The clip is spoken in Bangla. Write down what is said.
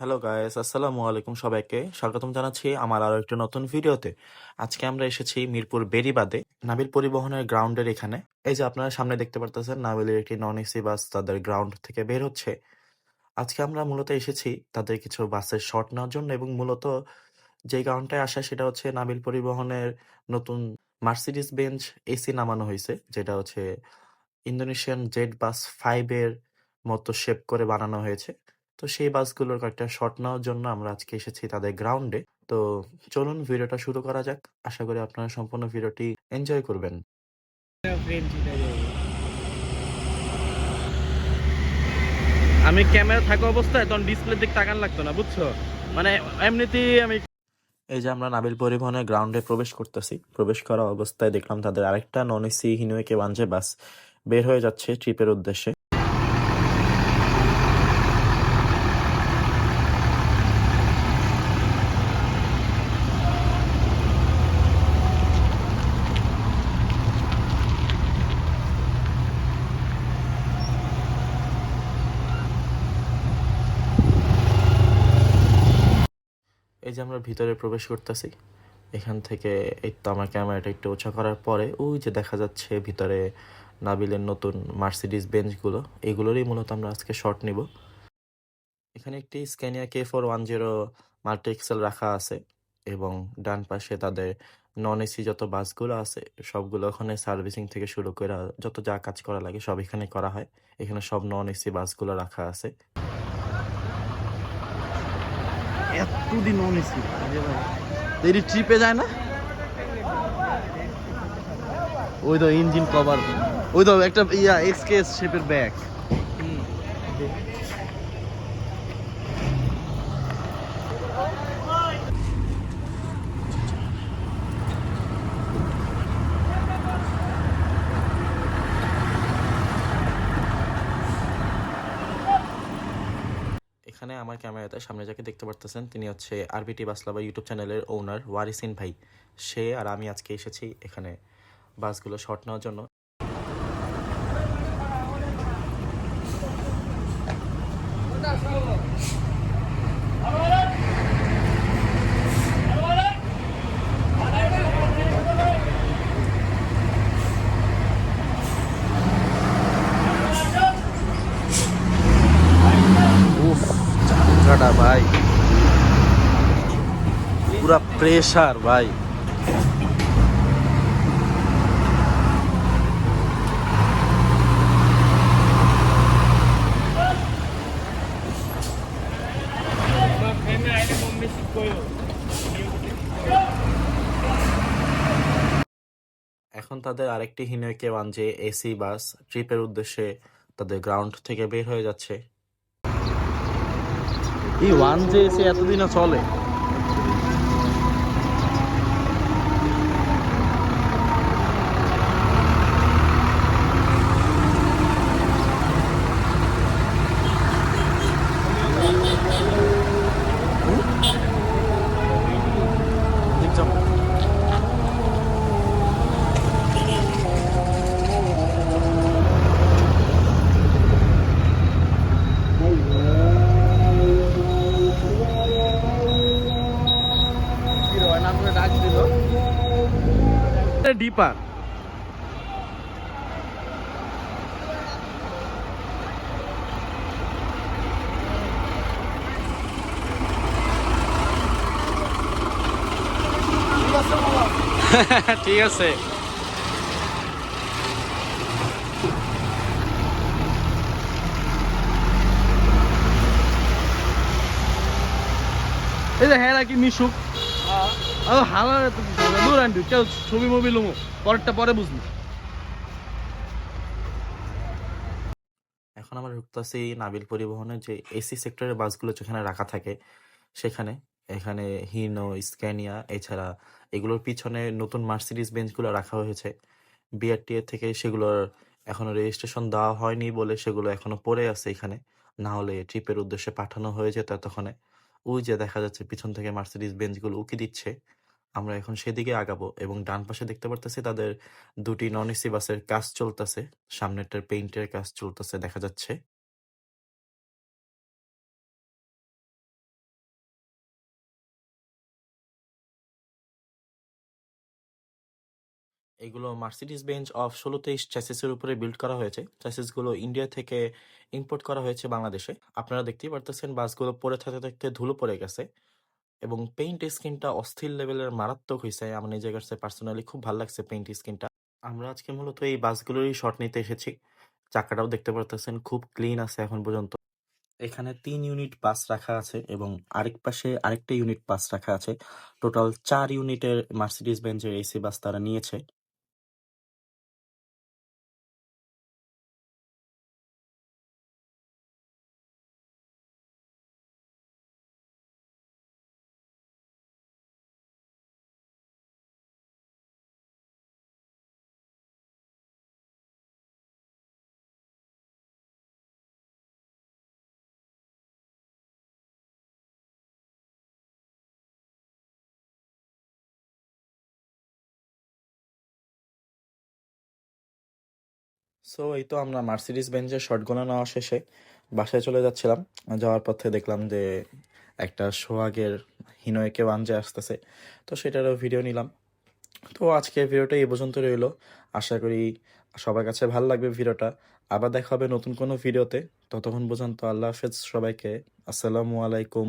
হ্যালো গায়েস আসসালামু আলাইকুম সবাইকে। স্বাগতম জানাচ্ছি আমার আরও একটি নতুন ভিডিওতে। আজকে আমরা এসেছি মিরপুর বেরিবাদে নাবিল পরিবহনের গ্রাউন্ডের এখানে। এই যে আপনারা সামনে দেখতে পারতেছেন, নাবিলের একটি নন এসি বাস তাদের গ্রাউন্ড থেকে বের হচ্ছে। আজকে আমরা মূলত এসেছি তাদের কিছু বাসের শর্ট নেওয়ার জন্য এবং মূলত যে গ্রাউন্ডটায় আসা সেটা হচ্ছে নাবিল পরিবহনের নতুন মার্সিডিস বেঞ্চ এসি নামানো হয়েছে, যেটা হচ্ছে ইন্দোনেশিয়ান জেড বাস ফাইভের মতো শেপ করে বানানো হয়েছে। তো সেই বাসগুলোর কয়েকটা শট নেওয়ার জন্য আমরা আজকে এসেছি তাদের গ্রাউন্ডে তো চলুন ভিডিওটা শুরু করা যাক। আশা করি আপনারা সম্পূর্ণ ভিডিওটি এনজয় করবেন। আমি ক্যামেরা থাকা অবস্থায় তখন ডিসপ্লে দিক তাকান লাগতো না বুঝছ? মানে এমনিতেই আমি এই যে আমরা নাবিল পরিবহনের গ্রাউন্ডে প্রবেশ করতেছি। প্রবেশ করা অবস্থায় দেখলাম তাদের আরেকটা নন এসি হিনুয়েকে ওয়ানজে বাস। বের হয়ে যাচ্ছে ট্রিপের উদ্দেশ্যে। এই যে আমরা ভিতরে প্রবেশ করতেছি, এখান থেকে এই তো আমার ক্যামেরাটা একটু উঁচা করার পরে ওই যে দেখা যাচ্ছে ভিতরে নাবিলের নতুন মার্সিডিস বেঞ্চগুলো এগুলোরই মূলত আমরা আজকে শর্ট নিব। এখানে একটি Scania K four one zero multi axle রাখা আছে এবং ডান পাশে তাদের নন এসি যত বাসগুলো আছে, সবগুলো ওখানে সার্ভিসিং থেকে শুরু করে যত যা কাজ করা লাগে সব এখানে করা হয়। এখানে সব নন এসি বাসগুলো রাখা আছে। এতদিন নন এসি এটি ট্রিপে যায় না? ওই তো ইঞ্জিন কভার ওই তো একটা ইয়া এক্সকেস শেপের ব্যাগ এখানে আমার ক্যামেরাতে সামনে যাকে দেখতে পারতেছেন, তিনি হচ্ছে আরবিটি বাসলাবা ইউটিউব চ্যানেলের ওনার ওয়ারিসিন ভাই। সে আর আমি আজকে এসেছি এখানে বাসগুলো শর্ট নেওয়ার জন্য। উফ চাকাটা ভাই পুরা প্রেসার ভাই। এখন তাদের আরেকটি হিনোকে ওয়ান যে এসি বাস, ট্রিপের উদ্দেশ্যে তাদের গ্রাউন্ড থেকে বের হয়ে যাচ্ছে। এই ওয়ান যে এসি এতদিনও চলে ডিপার ঠিক আছে এই যে হ্যাঁ কি মিশুক এখন আমরা ঢুকতেছি নাবিল পরিবহনের যে এসি সেক্টরের বাসগুলো যেখানে রাখা থাকে, সেখানে। এখানে হিনো, স্ক্যানিয়া, এছাড়া এগুলোর পিছনে নতুন মার্সিডিস বেঞ্চগুলো রাখা হয়েছে। বিআরটিএ থেকে সেগুলোর এখনও রেজিস্ট্রেশন দেওয়া হয়নি বলে সেগুলো এখনও পড়ে আছে এখানে। না হলে ট্রিপের উদ্দেশ্যে পাঠানো হয়ে যেত এতক্ষণে ওই যে দেখা যাচ্ছে, পিছন থেকে মার্সিডিস বেঞ্চগুলো উকি দিচ্ছে। আমরা এখন সেদিকে আগাবো এবং ডান পাশে দেখতে পারতেছি তাদের দুটি নন এসি বাসের কাজ চলতেছে। সামনেরটার পেইন্টের কাজ চলতেছে, দেখা যাচ্ছে। এগুলো মার্সিডিস বেঞ্চ অফ ষোলো তেইশ এর উপরে বিল্ড করা হয়েছে। চ্যাসিসগুলো ইন্ডিয়া থেকে ইম্পোর্ট করা হয়েছে বাংলাদেশে। আপনারা দেখতেই পারতেছেন বাসগুলো পরে থাকতে থাকতে ধুলো পড়ে গেছে। এবং পেইন্ট স্কিনটা অস্থির লেভেলের মারাত্মক হয়েছে আমার নিজের কাছে পার্সোনালি খুব ভালো লাগছে পেইন্ট স্কিনটা আমরা আজকে মূলত এই বাসগুলোরই শট নিতে এসেছি। চাকাটাও দেখতে পারতেছেন, খুব ক্লিন আছে এখন পর্যন্ত। এখানে তিন ইউনিট বাস রাখা আছে এবং আরেক পাশে আরেকটা ইউনিট বাস রাখা আছে। টোটাল চার ইউনিটের মার্সিডিস বেঞ্চের এসি বাস তারা নিয়েছে। সো এই তো আমরা মার্সিডিজ বেঞ্চের শটগুলো নেওয়া শেষে বাসায় চলে যাচ্ছিলাম। যাওয়ার পথে দেখলাম যে একটা সোহাগের হিনোয়েকে ওয়ানজে আসতেছে। তো সেটারও ভিডিও নিলাম। তো আজকের ভিডিওটা এই পর্যন্ত রইল। আশা করি সবার কাছে ভালো লাগবে ভিডিওটা আবার দেখা হবে নতুন কোনো ভিডিওতে ততক্ষণ পর্যন্ত আল্লাহ হাফেজ সবাইকে। আসসালামু আলাইকুম।